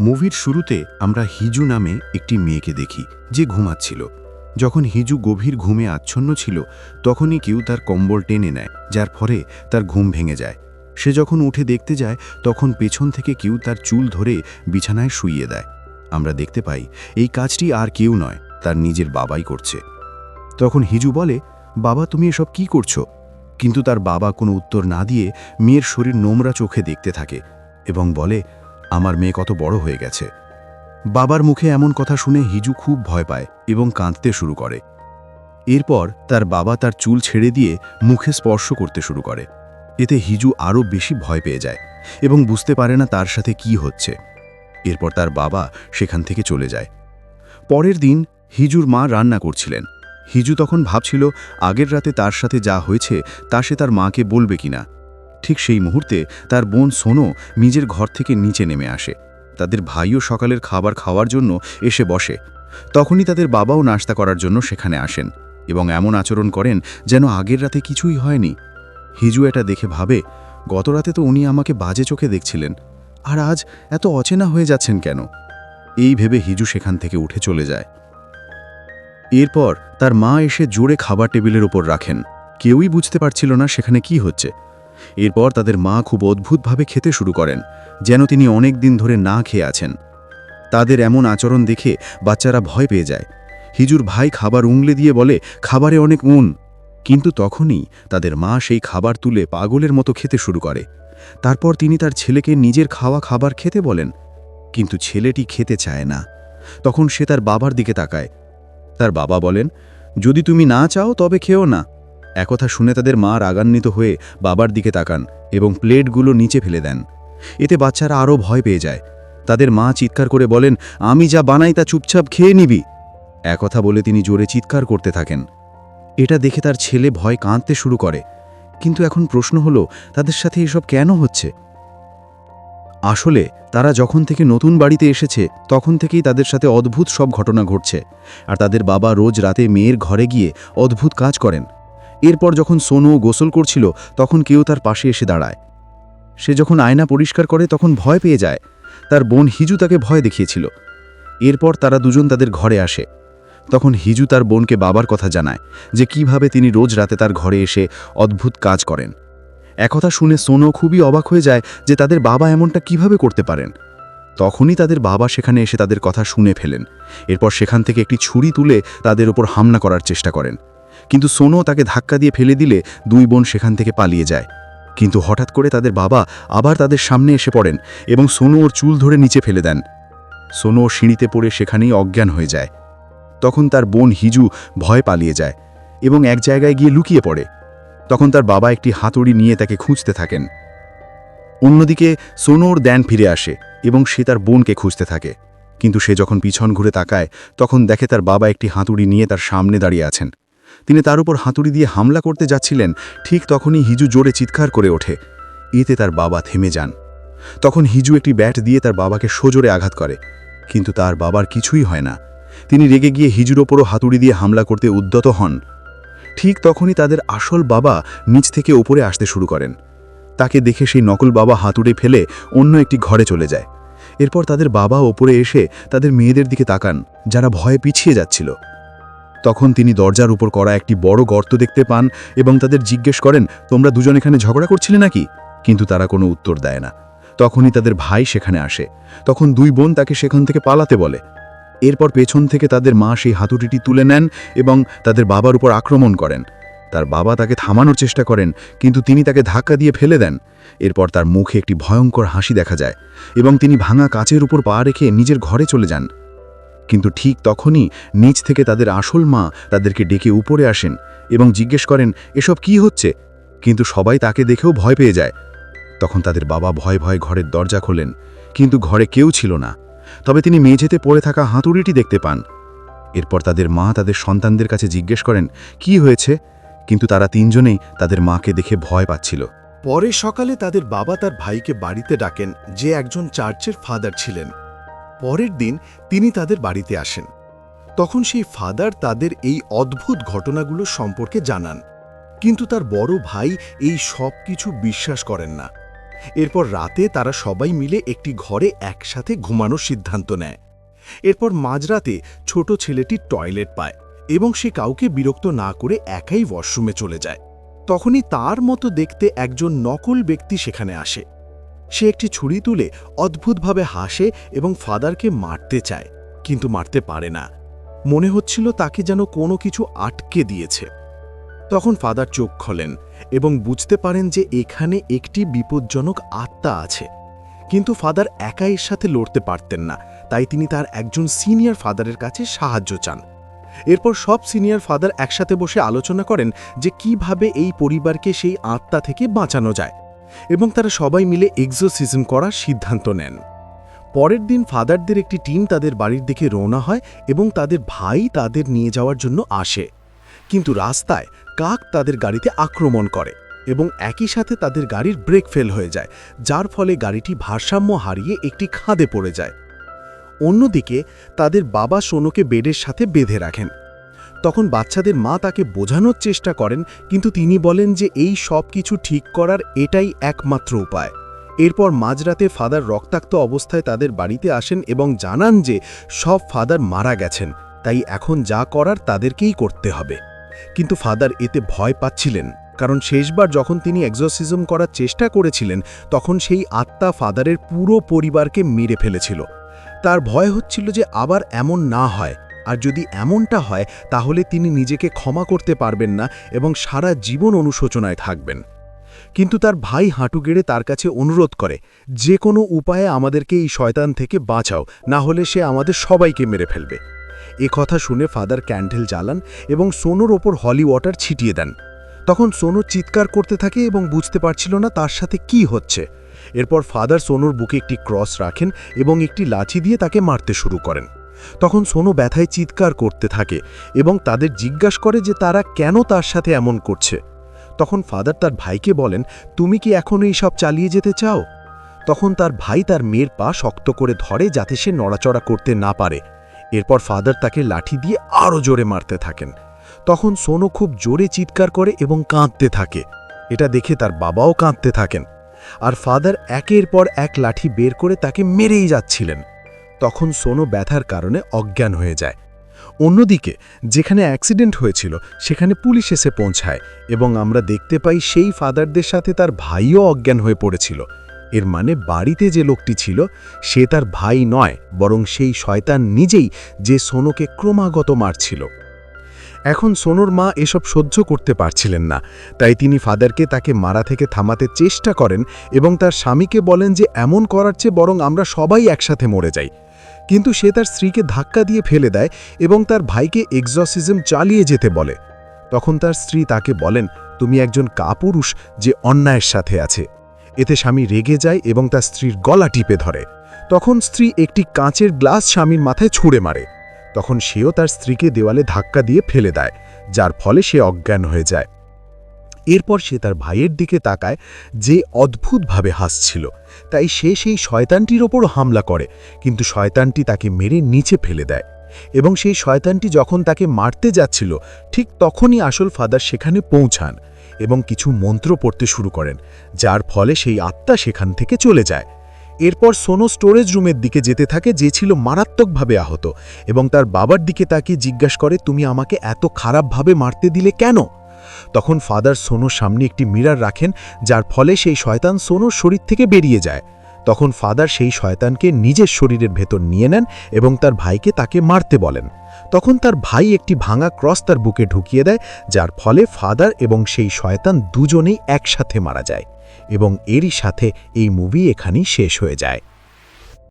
মুভির শুরুতে আমরা হিজু নামে একটি মেয়েকে দেখি, যে ঘুমাচ্ছিল। যখন হিজু গভীর ঘুমে আচ্ছন্ন ছিল, তখনই কেউ তার কম্বল টেনে নেয়, যার ফলে তার ঘুম ভেঙে যায়। সে যখন উঠে দেখতে যায়, তখন পেছন থেকে কেউ তার চুল ধরে বিছানায় শুইয়ে দেয়। আমরা দেখতে পাই, এই কাজটি আর কেউ নয়, তার নিজের বাবাই করছে। তখন হিজু বলে, বাবা, তুমি এসব কি করছ? কিন্তু তার বাবা কোনো উত্তর না দিয়ে মেয়ের শরীর নোংরা চোখে দেখতে থাকে এবং বলে আমার মেয়ে কত বড় হয়ে গেছে। বাবার মুখে এমন কথা শুনে হিজু খুব ভয় পায় এবং কাঁদতে শুরু করে। এরপর তার বাবা তার চুল ছেড়ে দিয়ে মুখে স্পর্শ করতে শুরু করে। এতে হিজু আরও বেশি ভয় পেয়ে যায় এবং বুঝতে পারে না তার সাথে কি হচ্ছে। এরপর তার বাবা সেখান থেকে চলে যায়। পরের দিন হিজুর মা রান্না করছিলেন। হিজু তখন ভাবছিল, আগের রাতে তার সাথে যা হয়েছে তা সে তার মাকে বলবে কিনা? ঠিক সেই মুহূর্তে তার বোন সোনো নিজের ঘর থেকে নিচে নেমে আসে। তাদের ভাইও সকালের খাবার খাওয়ার জন্য এসে বসে। তখনই তাদের বাবাও নাস্তা করার জন্য সেখানে আসেন এবং এমন আচরণ করেন যেন আগের রাতে কিছুই হয়নি। হিজু এটা দেখে ভাবে, গত রাতে তো উনি আমাকে বাজে চোখে দেখছিলেন, আর আজ এত অচেনা হয়ে যাচ্ছেন কেন? এই ভেবে হিজু সেখান থেকে উঠে চলে যায়। এরপর তার মা এসে জোরে খাবার টেবিলের ওপর রাখেন। কেউই বুঝতে পারছিল না সেখানে কি হচ্ছে। এরপর তাদের মা খুব অদ্ভুতভাবে খেতে শুরু করেন, যেন তিনি অনেক দিন ধরে না খেয়ে আছেন। তাদের এমন আচরণ দেখে বাচ্চারা ভয় পেয়ে যায়। হিজুর ভাই খাবার উংলে দিয়ে বলে, খাবারে অনেক উন। কিন্তু তখনই তাদের মা সেই খাবার তুলে পাগলের মতো খেতে শুরু করে। তারপর তিনি তার ছেলেকে নিজের খাওয়া খাবার খেতে বলেন, কিন্তু ছেলেটি খেতে চায় না। তখন সে তার বাবার দিকে তাকায়। তার বাবা বলেন, যদি তুমি না চাও তবে খেও না। একথা শুনে তাদের মা রাগান্বিত হয়ে বাবার দিকে তাকান এবং প্লেটগুলো নিচে ফেলে দেন। এতে বাচ্চারা আরও ভয় পেয়ে যায়। তাদের মা চিৎকার করে বলেন, আমি যা বানাই তা চুপচাপ খেয়ে নিবি। একথা বলে তিনি জোরে চিৎকার করতে থাকেন। এটা দেখে তার ছেলে ভয় কাঁদতে শুরু করে। কিন্তু এখন প্রশ্ন হলো, তাদের সাথে এসব কেন হচ্ছে? আসলে তারা যখন থেকে নতুন বাড়িতে এসেছে, তখন থেকেই তাদের সাথে অদ্ভুত সব ঘটনা ঘটছে। আর তাদের বাবা রোজ রাতে মেয়ের ঘরে গিয়ে অদ্ভুত কাজ করেন। এরপর যখন সোনু গোসল করছিল, তখন কেউ তার পাশে এসে দাঁড়ায়। সে যখন আয়না পরিষ্কার করে, তখন ভয় পেয়ে যায়। তার বোন হিজু তাকে ভয় দেখিয়েছিল। এরপর তারা দুজন তাদের ঘরে আসে। তখন হিজু তার বোনকে বাবার কথা জানায়, যে কীভাবে তিনি রোজ রাতে তার ঘরে এসে অদ্ভুত কাজ করেন। একথা শুনে সোনো খুবই অবাক হয়ে যায় যে তাদের বাবা এমনটা কীভাবে করতে পারেন। তখনই তাদের বাবা সেখানে এসে তাদের কথা শুনে ফেলেন। এরপর সেখান থেকে একটি ছুরি তুলে তাদের ওপর হামলা করার চেষ্টা করেন। কিন্তু সোনো তাকে ধাক্কা দিয়ে ফেলে দিলে দুই বোন সেখান থেকে পালিয়ে যায়। কিন্তু হঠাৎ করে তাদের বাবা আবার তাদের সামনে এসে পড়েন এবং সোনু ওর চুল ধরে নিচে ফেলে দেন। সোনো সিঁড়িতে পড়ে সেখানেই অজ্ঞান হয়ে যায়। তখন তার বোন হিজু ভয় পালিয়ে যায় এবং এক জায়গায় গিয়ে লুকিয়ে পড়ে। তখন তার বাবা একটি হাতুড়ি নিয়ে তাকে খুঁজতে থাকেন। অন্যদিকে সোনোর দ্যান ফিরে আসে এবং সে তার বোনকে খুঁজতে থাকে। কিন্তু সে যখন পিছন ঘুরে তাকায়, তখন দেখে তার বাবা একটি হাতুড়ি নিয়ে তার সামনে দাঁড়িয়ে আছেন। তিনি তার উপর হাতুড়ি দিয়ে হামলা করতে যাচ্ছিলেন, ঠিক তখনই হিজু জোরে চিৎকার করে ওঠে। এতে তার বাবা থেমে যান। তখন হিজু একটি ব্যাট দিয়ে তার বাবাকে সোজোরে আঘাত করে, কিন্তু তার বাবার কিছুই হয় না। তিনি রেগে গিয়ে হিজুর ওপরও হাতুড়ি দিয়ে হামলা করতে উদ্যত হন। ঠিক তখনই তাদের আসল বাবা নিচ থেকে ওপরে আসতে শুরু করেন। তাকে দেখে সেই নকল বাবা হাতুড়ে ফেলে অন্য একটি ঘরে চলে যায়। এরপর তাদের বাবা ওপরে এসে তাদের মেয়েদের দিকে তাকান, যারা ভয়ে পিছিয়ে যাচ্ছিল। তখন তিনি দরজার উপর করা একটি বড় গর্ত দেখতে পান এবং তাদের জিজ্ঞেস করেন, তোমরা দুজন এখানে ঝগড়া করছিলে নাকি? কিন্তু তারা কোনো উত্তর দেয় না। তখনই তাদের ভাই সেখানে আসে। তখন দুই বোন তাকে সেখান থেকে পালাতে বলে। এরপর পেছন থেকে তাদের মা সেই হাতুড়িটি তুলে নেন এবং তাদের বাবার উপর আক্রমণ করেন। তার বাবা তাকে থামানোর চেষ্টা করেন, কিন্তু তিনি তাকে ধাক্কা দিয়ে ফেলে দেন। এরপর তার মুখে একটি ভয়ঙ্কর হাসি দেখা যায় এবং তিনি ভাঙা কাচের উপর পা রেখে নিজের ঘরে চলে যান। কিন্তু ঠিক তখনই নিচ থেকে তাদের আসল মা তাদেরকে ডেকে উপরে আসেন এবং জিজ্ঞেস করেন, এসব কি হচ্ছে? কিন্তু সবাই তাকে দেখেও ভয় পেয়ে যায়। তখন তাদের বাবা ভয় ভয় ঘরের দরজা খোলেন, কিন্তু ঘরে কেউ ছিল না। তবে তিনি মেঝেতে পড়ে থাকা হাতুড়িটি দেখতে পান। এরপর তাদের মা তাদের সন্তানদের কাছে জিজ্ঞেস করেন, কি হয়েছে? কিন্তু তারা তিনজনেই তাদের মাকে দেখে ভয় পাচ্ছিল। পরে সকালে তাদের বাবা তার ভাইকে বাড়িতে ডাকেন, যে একজন চার্চের ফাদার ছিলেন। পরের দিন তিনি তাদের বাড়িতে আসেন। তখন সেই ফাদার তাদের এই অদ্ভুত ঘটনাগুলো সম্পর্কে জানান। কিন্তু তার বড় ভাই এই সব কিছু বিশ্বাস করেন না। এরপর রাতে তারা সবাই মিলে একটি ঘরে একসাথে ঘুমানোর সিদ্ধান্ত নেয়। এরপর মাঝরাতে ছোট ছেলেটি টয়লেট পায় এবং সে কাউকে বিরক্ত না করে একাই ওয়াশরুমে চলে যায়। তখনই তার মতো দেখতে একজন নকল ব্যক্তি সেখানে আসে। সে একটি ছুরি তুলে অদ্ভুতভাবে হাসে এবং ফাদারকে মারতে চায়, কিন্তু মারতে পারে না। মনে হচ্ছিল তাকে যেন কোনো কিছু আটকে দিয়েছে। তখন ফাদার চোখ খোলেন এবং বুঝতে পারেন যে এখানে একটি বিপজ্জনক আত্মা আছে। কিন্তু ফাদার একা এর সাথে লড়তে পারতেন না, তাই তিনি তার একজন সিনিয়র ফাদারের কাছে সাহায্য চান। এরপর সব সিনিয়র ফাদার একসাথে বসে আলোচনা করেন যে কীভাবে এই পরিবারকে সেই আত্মা থেকে বাঁচানো যায়। এবং তারা সবাই মিলে এক্সোসিজম করার সিদ্ধান্ত নেন। পরের দিন ফাদারদের একটি টিম তাদের বাড়ির দিকে রওনা হয় এবং তাদের ভাই তাদের নিয়ে যাওয়ার জন্য আসে। কিন্তু রাস্তায় কাক তাদের গাড়িতে আক্রমণ করে এবং একই সাথে তাদের গাড়ির ব্রেক ফেল হয়ে যায়, যার ফলে গাড়িটি ভারসাম্য হারিয়ে একটি খাদে পড়ে যায়। অন্যদিকে তাদের বাবা সোনোকে বেডের সাথে বেঁধে রাখেন। তখন বাচ্চাদের মা তাকে বোঝানোর চেষ্টা করেন, কিন্তু তিনি বলেন যে এই সব কিছু ঠিক করার এটাই একমাত্র উপায়। এরপর মাঝরাতে ফাদার রক্তাক্ত অবস্থায় তাদের বাড়িতে আসেন এবং জানান যে সব ফাদার মারা গেছেন, তাই এখন যা করার তাদেরকেই করতে হবে। কিন্তু ফাদার এতে ভয় পাচ্ছিলেন, কারণ শেষবার যখন তিনি এক্সোসিজম করার চেষ্টা করেছিলেন, তখন সেই আত্মা ফাদারের পুরো পরিবারকে মেরে ফেলেছিল। তার ভয় হচ্ছিল যে আবার এমন না হয়। আর যদি এমনটা হয়, তাহলে তিনি নিজেকে ক্ষমা করতে পারবেন না এবং সারা জীবন অনুশোচনায় থাকবেন। কিন্তু তার ভাই হাঁটু গেড়ে তার কাছে অনুরোধ করে, যে কোনো উপায়ে আমাদেরকে এই শয়তান থেকে বাঁচাও, না হলে সে আমাদের সবাইকে মেরে ফেলবে। এ কথা শুনে ফাদার ক্যান্ডেল জ্বালান এবং সোনুর ওপর হলি ওয়াটার ছিটিয়ে দেন। তখন সোনু চিৎকার করতে থাকে এবং বুঝতে পারছিল না তার সাথে কি হচ্ছে। এরপর ফাদার সোনুর বুকে একটি ক্রস রাখেন এবং একটি লাঠি দিয়ে তাকে মারতে শুরু করেন। তখন সোনু ব্যথায় চিৎকার করতে থাকে এবং তাদের জিজ্ঞাসা করে যে তারা কেন তার সাথে এমন করছে। তখন ফাদার তার ভাইকে বলেন, তুমি কি এখন এই সব চালিয়ে যেতে চাও? তখন তার ভাই তার মেয়ের পা শক্ত করে ধরে যাতে সে নড়াচড়া করতে না পারে। এরপর ফাদার তাকে লাঠি দিয়ে আরও জোরে মারতে থাকেন। তখন সোনু খুব জোরে চিৎকার করে এবং কাঁদতে থাকে। এটা দেখে তার বাবাও কাঁদতে থাকেন। আর ফাদার একের পর এক লাঠি বের করে তাকে মেরেই যাচ্ছিলেন। তখন সোনো ব্যথার কারণে অজ্ঞান হয়ে যায়। অন্যদিকে, যেখানে অ্যাক্সিডেন্ট হয়েছিল, সেখানে পুলিশ এসে পৌঁছায় এবং আমরা দেখতে পাই সেই ফাদারদের সাথে তার ভাইও অজ্ঞান হয়ে পড়েছিল। এর মানে বাড়িতে যে লোকটি ছিল, সে তার ভাই নয়, বরং সেই শয়তান নিজেই যে সোনোকে ক্রমাগত মারছিল। এখন সোনোর মা এসব সহ্য করতে পারছিলেন না, তাই তিনি ফাদারকে তাকে মারা থেকে থামাতে চেষ্টা করেন এবং তার স্বামীকে বলেন যে, এমন করার চেয়ে বরং আমরা সবাই একসাথে মরে যাই। কিন্তু সে তার স্ত্রীকে ধাক্কা দিয়ে ফেলে দেয় এবং তার ভাইকে এক্সসিজম চালিয়ে যেতে বলে। তখন তার স্ত্রী তাকে বলেন, তুমি একজন কাপুরুষ যে অন্যায়ের সাথে আছে। এতে স্বামী রেগে যায় এবং তার স্ত্রীর গলা টিপে ধরে। তখন স্ত্রী একটি কাঁচের গ্লাস স্বামীর মাথায় ছুঁড়ে মারে। তখন সেও তার স্ত্রীকে দেওয়ালে ধাক্কা দিয়ে ফেলে দেয়, যার ফলে সে অজ্ঞান হয়ে যায়। এরপর সে তার ভাইয়ের দিকে তাকায় যে অদ্ভুতভাবে হাসছিল। তাই সে সেই শয়তানটির ওপর হামলা করে, কিন্তু শয়তানটি তাকে মেরে নিচে ফেলে দেয় এবং সেই শয়তানটি যখন তাকে মারতে যাচ্ছিল, ঠিক তখনই আসল ফাদার সেখানে পৌঁছান এবং কিছু মন্ত্র পড়তে শুরু করেন, যার ফলে সেই আত্মা সেখান থেকে চলে যায়। এরপর সোনো স্টোরেজ রুমের দিকে যেতে থাকে, যে ছিল মারাত্মকভাবে আহত এবং তার বাবার দিকে তাকে জিজ্ঞাসা করে, তুমি আমাকে এত খারাপভাবে মারতে দিলে কেন? তখন ফাদার সোনোর সামনে একটি মিরার রাখেন, যার ফলে সেই শয়তান সোনোর শরীর থেকে বেরিয়ে যায়। তখন ফাদার সেই শয়তানকে নিজের শরীরের ভেতর নিয়ে নেন এবং তার ভাইকে তাকে মারতে বলেন। তখন তার ভাই একটি ভাঙা ক্রস তার বুকে ঢুকিয়ে দেয়, যার ফলে ফাদার এবং সেই শয়তান দুজনেই একসাথে মারা যায় এবং এরই সাথে এই মুভি এখানেই শেষ হয়ে যায়।